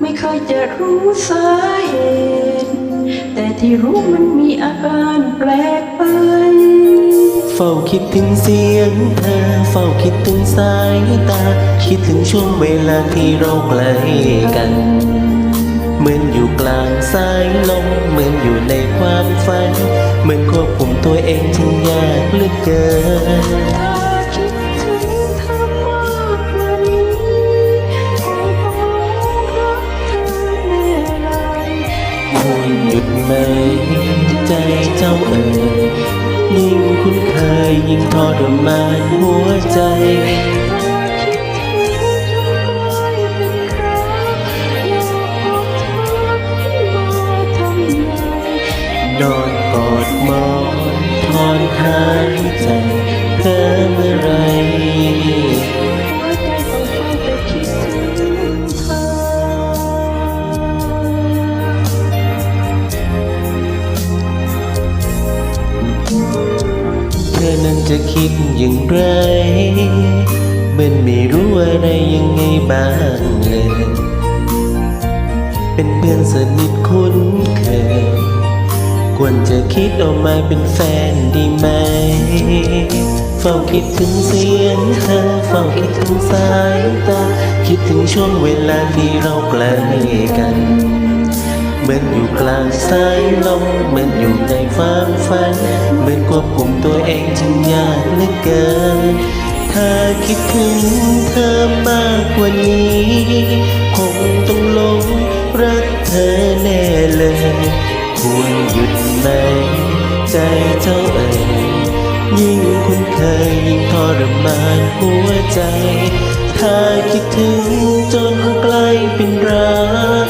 ไม่เคยจะรู้สาเหตุ แต่ที่รู้มันมีอาการแปลกไป เฝ้าคิดถึงเสียงเธอ เฝ้าคิดถึงสายตา คิดถึงช่วงเวลาที่เราใกลกัน เหมือนอยู่กลางสายลม เหมือนอยู่ในความฝัน เหมือนควบคุมตัวเองจึงยากเหลือเกิน ควรหยุดไหม ใจเจ้าเอ๋ยยิ่งคุ้นเคยยิ่งทรมานหัวใจ จะคิดอย่างไรมือนไม่รู้อะไรยังไงบ้างเลย เป็นเพื่อนสนิทคุ้นเคย ควรจะคิดออกมาเป็นแฟนดีไหม เฝ้าคิดถึงเสียงเธอ เฝ้าคิดถึงสายตา คิดถึงช่วงเวลาที่เราใกล้กัน เหมือนอยู่กลางสายลมเหมือนอยู่ในความฝันเหมือนควบคุมตัวเองจึงยากเหลือเกิน ถ้าคิดถึงเธอมากกว่านี้ คงต้องหลงรักเธอแน่เลย ควรหยุดไหมใจเจ้าเอ๋ยยิ่งคุ้นเคยยิ่งทรมานหัวใจ ถ้าคิดถึงจนใกล้เป็นรัก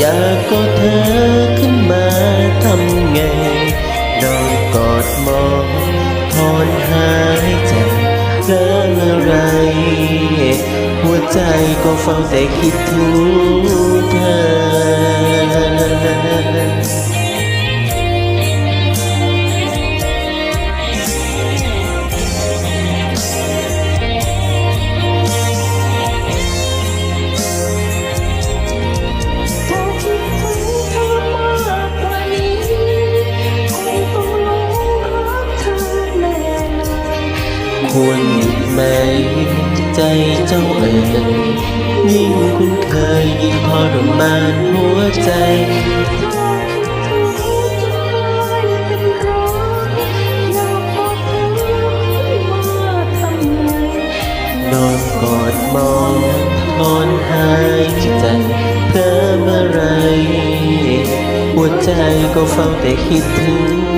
อยากกอดเธอขึ้นมาทำไงนอนกอดมองถอนหายใจเรื่ออะไร หัวใจก็เฝ้าแต่คิดถึงเธอ ควรหยุดไหม ใจเจ้าเอ๋ยยิ่งคุ้นเคยยิ่งทรมานหัวใจถ้าคิดถึงจนกลายเป็นรักอยากกอดเธอขึ้นมาทำไงนอนกอดมองถอนหายใจเธอเมื่อไร หัวใจก็เฝ้าแต่คิดถึง